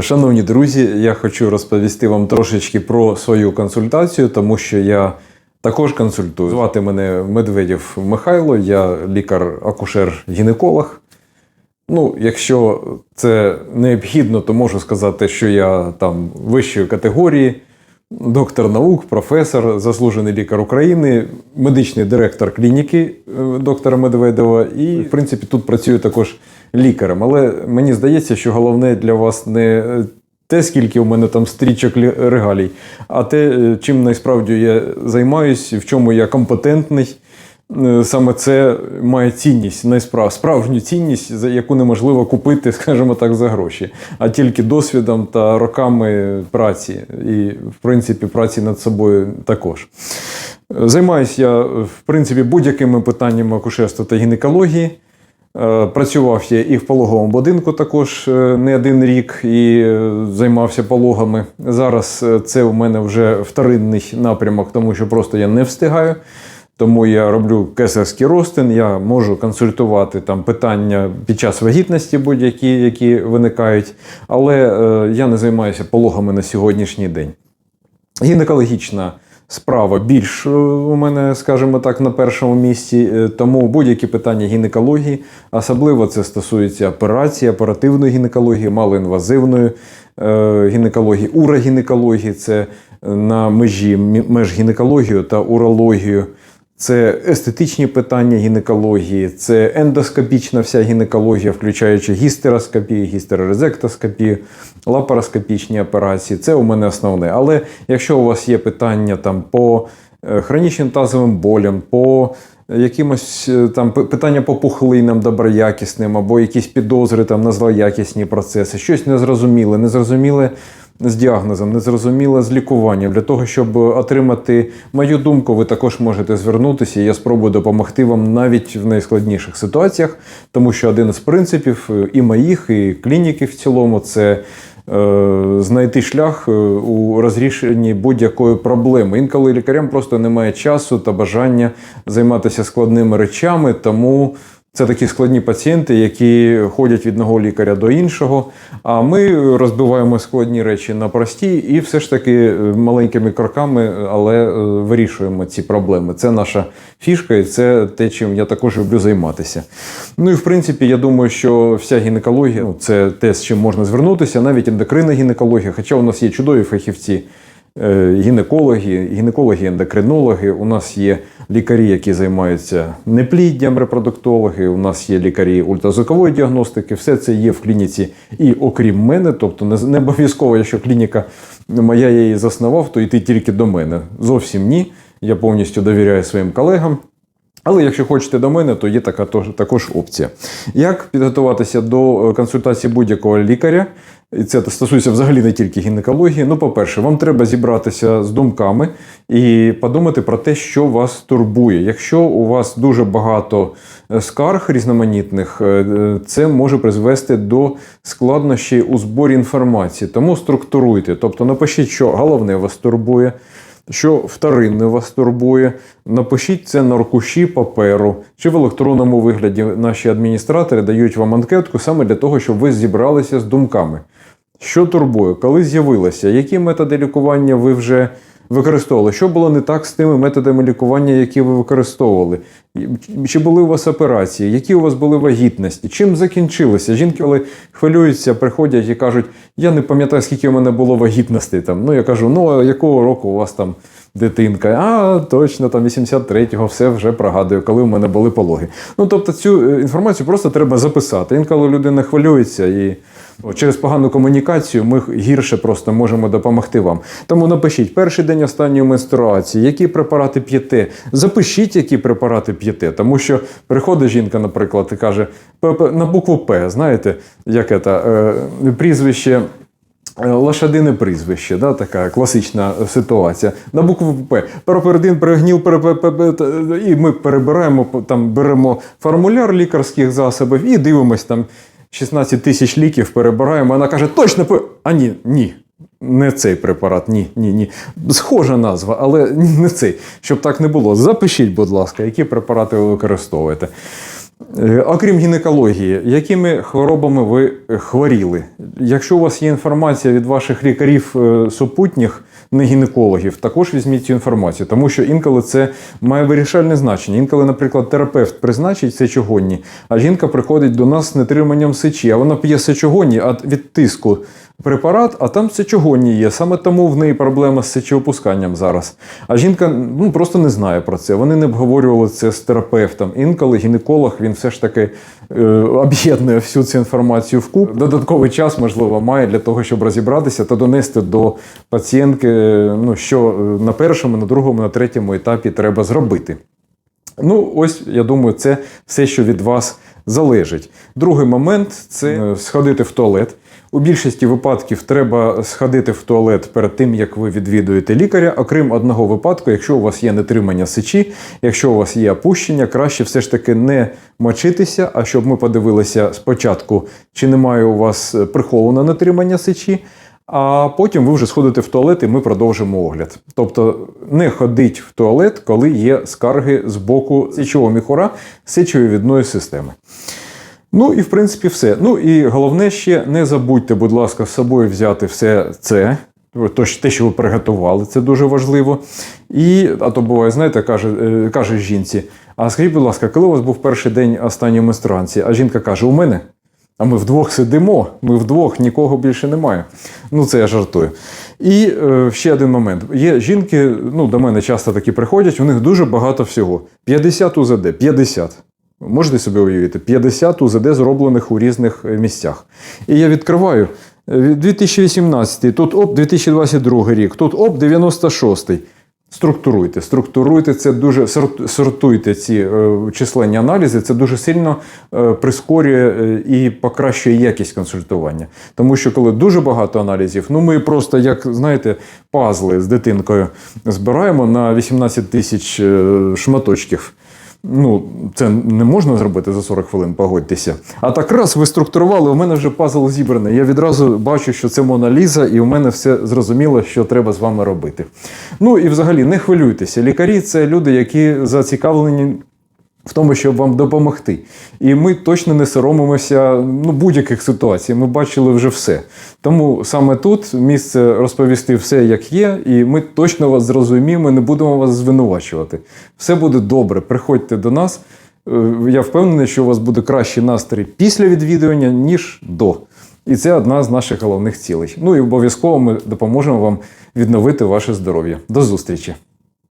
Шановні друзі, я хочу розповісти вам трошечки про свою консультацію, тому що я також консультую. Звати мене Медведєв Михайло, я лікар-акушер-гінеколог. Ну, якщо це необхідно, то можу сказати, що я там вищої категорії, доктор наук, професор, заслужений лікар України, медичний директор клініки е, доктора Медведєва. І, в принципі, тут працюю також лікарем. Але мені здається, що головне для вас не е, те, скільки у мене там стрічок регалій, а те, е, чим насправді я займаюсь, в чому я компетентний. Е, Саме це має цінність, найсправ, справжню цінність, яку неможливо купити, скажімо так, за гроші, а тільки досвідом та роками праці, і, в принципі, праці над собою також. Займаюся я, в принципі, будь-якими питаннями акушерства та гінекології. Е, Працював я і в пологовому будинку також е, не один рік і е, займався пологами. Зараз це у мене вже вторинний напрямок, тому що просто я не встигаю. Тому я роблю кесарський розтин, я можу консультувати там питання під час вагітності будь-які, які виникають, але я не займаюся пологами на сьогоднішній день. Гінекологічна справа більш е, у мене, скажімо так, на першому місці. Е, Тому будь-які питання гінекології, особливо це стосується операції, оперативної гінекології, малоінвазивної е, гінекології, урогінекології, це на межі між меж гінекологію та урологію. Це естетичні питання гінекології, це ендоскопічна вся гінекологія, включаючи гістероскопію, гістерорезектоскопію, лапароскопічні операції. Це у мене основне. Але якщо у вас є питання там по хронічним тазовим болям, по якимось е, там питання по пухлинам доброякісним, або якісь підозри там на злоякісні процеси, щось незрозуміле, незрозуміле з діагнозом, незрозуміле з лікуванням. Для того, щоб отримати мою думку, ви також можете звернутися. Я спробую допомогти вам навіть в найскладніших ситуаціях, тому що один із принципів е, і моїх, і клініки в цілому це. Е, Знайти шлях е, у розрішенні будь-якої проблеми. Інколи лікарям просто немає часу та бажання займатися складними речами, тому це такі складні пацієнти, які ходять від одного лікаря до іншого. А ми розбиваємо складні речі на прості і все ж таки е, маленькими кроками, але е, вирішуємо ці проблеми. Це наша фішка, і це те, чим я також люблю займатися. Ну і в принципі, я думаю, що вся гінекологія ну, це те, з чим можна звернутися, навіть ендокринна гінекологія, хоча у нас є чудові фахівці. Е, Гінекологи, гінекологи, ендокринологи. У нас є лікарі, які займаються непліддям, репродуктологи. У нас є лікарі ультразвукової діагностики. Все це є в клініці і окрім мене. Тобто не, обов'язково, якщо клініка моя її заснував, то йти тільки до мене. Зовсім ні. Я повністю довіряю своїм колегам. Але якщо хочете до мене, то є така також опція. Як підготуватися до е, консультації будь-якого лікаря? І це стосується взагалі не тільки гінекології. Ну, по-перше, вам треба зібратися з думками і подумати про те, що вас турбує. Якщо у вас дуже багато е, скарг різноманітних, е, це може призвести до складнощів у зборі інформації. Тому структуруйте. Тобто напишіть, що головне вас турбує що вторинне вас турбує, напишіть це на аркуші паперу чи в електронному вигляді. Наші адміністратори дають вам анкетку саме для того, щоб ви зібралися з думками. Що турбує, коли з'явилося, які методи лікування ви вже використовували? Що було не так з тими методами лікування, які ви використовували? Чи були у вас операції? Які у вас були вагітності? Чим закінчилися? Жінки, коли хвилюються, приходять і кажуть: я не пам'ятаю, скільки у мене було вагітностей. Там. Ну, я кажу, ну якого року у вас там дитинка? А, точно, там 83-го, все вже пригадую, коли у мене були пологи. Ну, тобто цю е, інформацію просто треба записати. Інколи людина хвилюється і через погану комунікацію ми гірше просто можемо допомогти вам. Тому напишіть перший день останньої менструації, які препарати п'єте. Запишіть, які препарати п'єте. Тому що приходить жінка, наприклад, і каже «П- П- на букву П, знаєте, як це, е, прізвище. Е, Лошадине прізвище, да, така класична ситуація. На букву П. Пероперидин, перегніл, перепе- та- і ми перебираємо, там беремо формуляр лікарських засобів і дивимось там 16 тисяч ліків, перебираємо. Вона каже, точно П. А ні, ні. Не цей препарат, ні, ні, ні. Схожа назва, але не цей. Щоб так не було. Запишіть, будь ласка, які препарати ви використовуєте. Е, Окрім гінекології, якими хворобами ви хворіли? Якщо у вас є інформація від ваших лікарів е, супутніх, не гінекологів, також візьміть цю інформацію, тому що інколи це має вирішальне значення. Інколи, наприклад, терапевт призначить сечогонні, а жінка приходить до нас з нетриманням сечі, а вона п'є сечогонні а від тиску препарат, а там сечогонні є. Саме тому в неї проблема з сечеопусканням зараз. А жінка ну, просто не знає про це. Вони не обговорювали це з терапевтом. Інколи гінеколог він все ж таки е, об'єднує всю цю інформацію в куб. Додатковий час, можливо, має для того, щоб розібратися та донести до пацієнтки, е, ну, що е, на першому, на другому, на третьому етапі треба зробити. Ну, ось я думаю, це все, що від вас залежить. Другий момент це е, сходити в туалет. У більшості випадків треба сходити в туалет перед тим, як ви відвідуєте лікаря, окрім одного випадку, якщо у вас є нетримання сечі, якщо у вас є опущення, краще все ж таки не мочитися, а щоб ми подивилися спочатку, чи немає у вас е, прихованого нетримання сечі. А потім ви вже сходите в туалет, і ми продовжимо огляд. Тобто не ходіть в туалет, коли є скарги з боку сечового міхура сечовідної системи. Ну і в принципі все. Ну і головне ще не забудьте, будь ласка, з собою взяти все це. То, що- те, що ви приготували, це дуже важливо. І, а то буває, знаєте, каже, е, каже жінці: а скажіть, будь ласка, коли у вас був перший день останньої менструації? А жінка каже: у мене. А ми вдвох сидимо, ми вдвох, нікого більше немає. Ну, це я жартую. І е, ще один момент. Є жінки, ну, до мене часто такі приходять, у них дуже багато всього. 50 УЗД, 50. Можете собі уявити, 50 УЗД зроблених у різних е, місцях. І я відкриваю е, 2018, тут оп, 2022 рік, тут оп, 96. Структуруйте, структуруйте це дуже сортуйте ці е, численні аналізи. Це дуже сильно е, прискорює е, і покращує якість консультування. Тому що коли дуже багато аналізів, ну ми просто як знаєте, пазли з дитинкою збираємо на 18 тисяч е, шматочків. Ну, це не можна зробити за 40 хвилин, погодьтеся. А так раз ви структурували, у мене вже пазл зібраний. Я відразу бачу, що це Мона Ліза, і у мене все зрозуміло, що треба з вами робити. Ну і взагалі не хвилюйтеся. Лікарі це люди, які зацікавлені в тому, щоб вам допомогти. І ми точно не соромимося ну, будь-яких ситуацій. Ми бачили вже все. Тому саме тут місце розповісти все, як є, і ми точно вас зрозуміємо, не будемо вас звинувачувати. Все буде добре. Приходьте до нас. Е, Я впевнений, що у вас буде кращий настрій після відвідування, ніж до. І це одна з наших головних цілей. Ну і обов'язково ми допоможемо вам відновити ваше здоров'я. До зустрічі!